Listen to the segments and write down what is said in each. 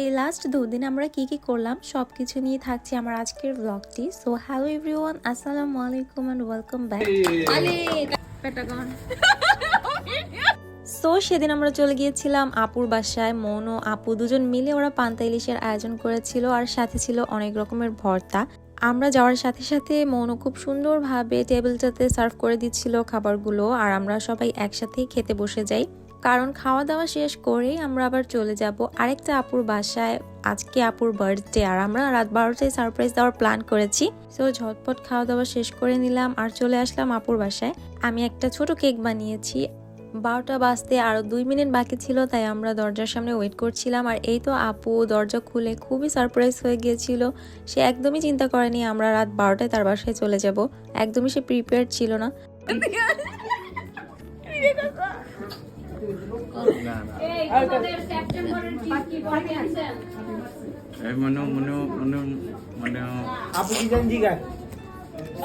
এই লাস্ট দুদিন আমরা কি কি করলাম সব কিছু নিয়ে থাকছে আমার আজকের ব্লগটি সো হ্যালো এভরিওয়ান আসসালামু আলাইকুম অ্যান্ড ওয়েলকাম ব্যাক সো সেদিন আমরা চলে গিয়েছিলাম আপুর বাসায়। মন ও আপু দুজন মিলে ওরা পান্তা ইলিশের আয়োজন করেছিল আর সাথে ছিল অনেক রকমের ভর্তা। আমরা যাওয়ার সাথে সাথে মনও খুব সুন্দরভাবে টেবিলটাতে সার্ভ করে দিচ্ছিল খাবারগুলো আর আমরা সবাই একসাথেই খেতে বসে যাই। কারণ খাওয়া দাওয়া শেষ করেই আমরা আবার চলে যাব আরেকটা আপুর বাসায়। আজকে আপুর বার্থডে আর আমরা রাত বারোটায় সারপ্রাইজ দেওয়ার প্ল্যান করেছি। সো ঝটপট খাওয়া দাওয়া শেষ করে নিলাম আর চলে আসলাম আপুর বাসায়। আমি একটা ছোট কেক বানিয়েছি। বারোটা বাজতে আরও দুই মিনিট বাকি ছিল, তাই আমরা দরজার সামনে ওয়েট করছিলাম। আর এই তো আপু দরজা খুলে খুবই সারপ্রাইজ হয়ে গিয়েছিল। সে একদমই চিন্তা করেনি আমরা রাত বারোটায় তার বাসায় চলে যাব। একদমই সে প্রিপেয়ার ছিল না।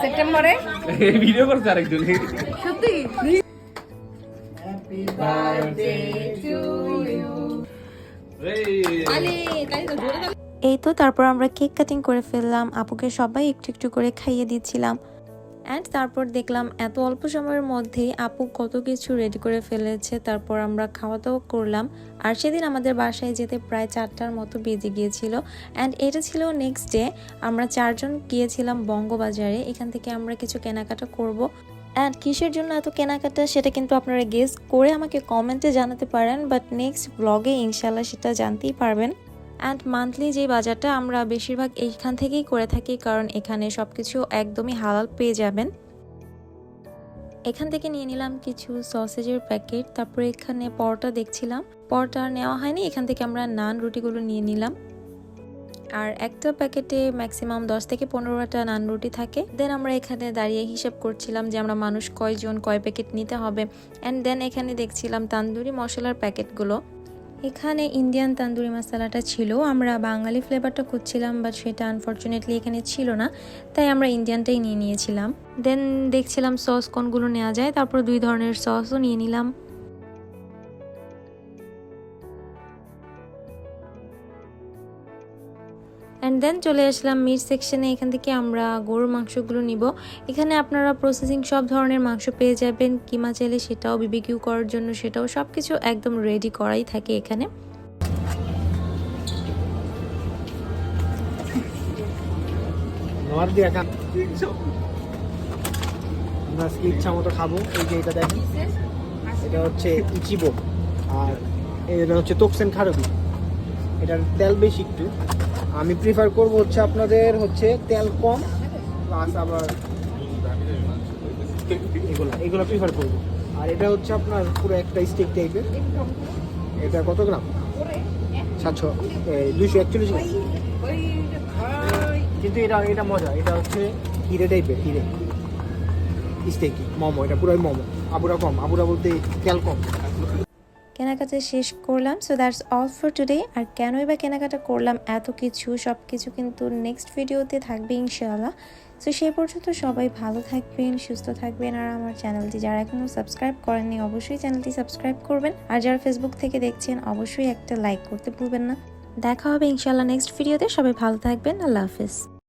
সেপ্টেম্বরে? ভিডিও করছে আরেকজন। সত্যি? হ্যাপি বার্থডে এই। তো তারপর আমরা কেক কাটিং করে ফেললাম। আপুকে সবাই একটু একটু করে খাইয়ে দিচ্ছিলাম। অ্যান্ড তারপর দেখলাম এত অল্প সময়ের মধ্যেই আপু কত কিছু রেডি করে ফেলেছে। তারপর আমরা খাওয়া দাওয়া করলাম। আর সেদিন আমাদের বাসায় যেতে প্রায় চারটার মতো বেজে গিয়েছিল। অ্যান্ড এটা ছিল নেক্সট ডে আমরা চারজন গিয়েছিলাম বঙ্গবাজারে। এখান থেকে আমরা কিছু কেনাকাটা করব। অ্যান্ড কিসের জন্য এত কেনাকাটা সেটা কিন্তু আপনারা গেস করে আমাকে কমেন্টে জানাতে পারেন। বাট নেক্সট ব্লগে ইনশাল্লাহ সেটা জানতেই পারবেন। অ্যান্ড মান্থলি যে বাজারটা আমরা বেশিরভাগ এইখান থেকেই করে থাকি, কারণ এখানে সব কিছু একদমই হালাল পেয়ে যাবেন। এখান থেকে নিয়ে নিলাম কিছু সসেজের প্যাকেট, তারপরে এখানে পরোটা দেখছিলাম। পরোটা নেওয়া হয়নি, এখান থেকে আমরা নান রুটিগুলো নিয়ে নিলাম। আর একটা প্যাকেটে ম্যাক্সিমাম দশ থেকে পনেরোটা নান রুটি থাকে। দেন আমরা এখানে দাঁড়িয়ে হিসাব করছিলাম যে আমরা মানুষ কয়জন, কয় প্যাকেট নিতে হবে। অ্যান্ড দেন এখানে দেখছিলাম তান্দুরি মশলার প্যাকেটগুলো। এখানে ইন্ডিয়ান তান্দুরি মশলাটা ছিল। আমরা বাঙালি ফ্লেভারটা খুঁজছিলাম বাট সেটা আনফর্চুনেটলি এখানে ছিল না। তাই আমরা ইন্ডিয়ানটাই নিয়ে নিয়েছিলাম। দেন দেখছিলাম সস কোনগুলো নেওয়া যায়, তারপর দুই ধরনের সসও নিয়ে নিলাম। অ্যান্ড দেন চলে আসলাম মিট সেকশনে এখান থেকে আমরা গরুর মাংসগুলো নিব। এখানে আপনারা প্রসেসিং সব ধরনের মাংস পেয়ে যাবেন। কিমা চাইলে সেটাও বিবিকিউ করার জন্য, সেটাও সব কিছু একদম রেডি করাই থাকে এখানে। ইচ্ছা মতো খাব। এই যে এটা এটা হচ্ছে ইচিবো। আর এটা হচ্ছে তোকসেন খারবি। এটার তেল বেশি একটু। আমি প্রিফার করব হচ্ছে আপনাদের হচ্ছে তেল কম প্লাস আবার এগুলো এগুলো প্রিফার করব। আর এটা হচ্ছে আপনার পুরো একটা স্টিক টাইপের এটা কত গ্রাম? সাতশো দুইশো একচল্লিশ গ্রাম। কিন্তু এটা এটা মজা, এটা হচ্ছে হিরে টাইপের হিরে। স্টেকি মোমো, এটা পুরোই মোমো। আবুরা কম, আবুরা বলতে তেল কম। কেনাকাটা শেষ করলাম। So that's all for today আর কেনই বা কেনাকাটা করলাম, এত কিছু সব কিছু কিন্তু নেক্সট ভিডিওতে থাকবে ইনশাআল্লাহ। সো সেই পর্যন্ত সবাই ভালো থাকবেন, সুস্থ থাকবেন। আর আমার চ্যানেলটি যারা এখনও সাবস্ক্রাইব করেননি, অবশ্যই চ্যানেলটি সাবস্ক্রাইব করবেন। আর যারা ফেসবুক থেকে দেখছেন, অবশ্যই একটা লাইক করতে ভুলবেন না। দেখা হবে ইনশাআল্লাহ নেক্সট ভিডিওতে সবাই ভালো থাকবেন। আল্লাহ হাফিজ।